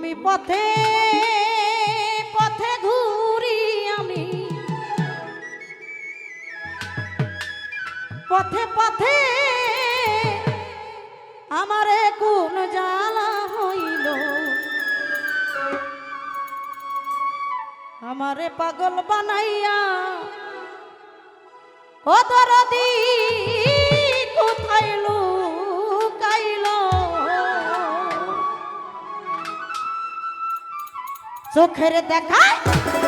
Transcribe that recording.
আমি পথে পথে ঘুরি আমি। পথে পথে আমারে কোন জ্বালা হইল? আমারে পাগল বানাইয়া ও দি কোথায় লুকাইলো? सुखर देखा।